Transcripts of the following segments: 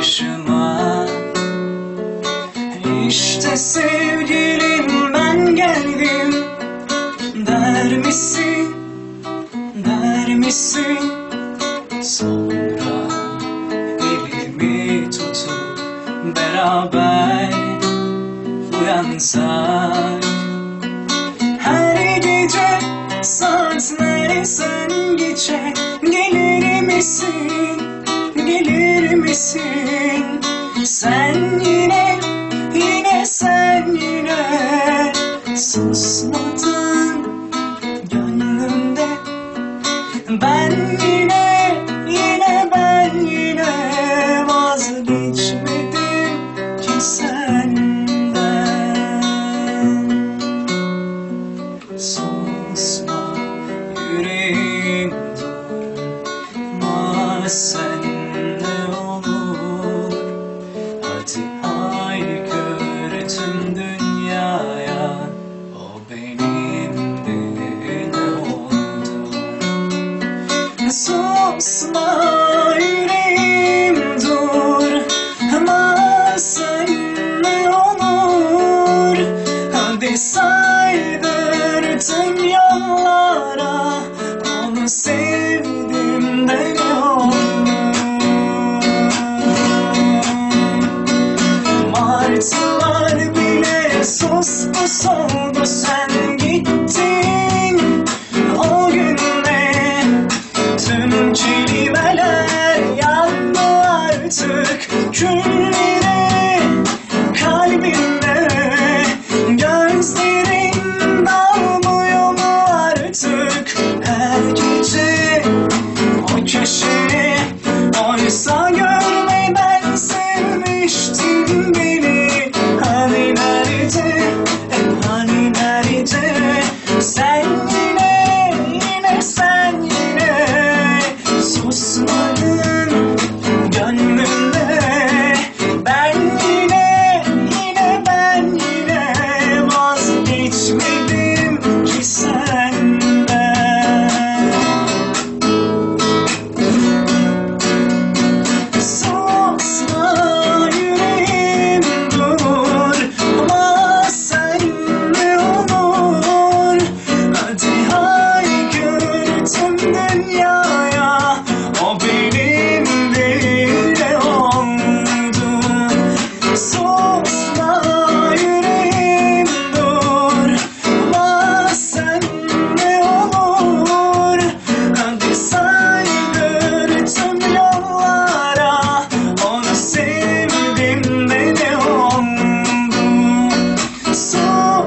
başıma İşte sevgilim ben geldim. Der misin, der misin? Sonra elimi tutup beraber uyansak. Her gece saatler sen geçe Gelir misin, misin? Sen yine, yine sen yine Susmadın gönlümde. Ben yine, Susma yüreğim dur. Ama sen ne olur Hadi saydır tüm yollara. Onu sevdim de ne olur. Martılar bile sustu soldu sen that you.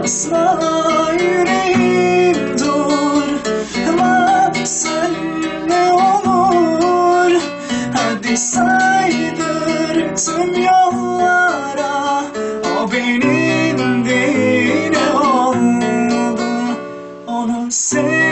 Susma yüreğim dur. Sen ne olur. Hadi saydır tüm yollara. O benim değil ne oldu? Onu sevdim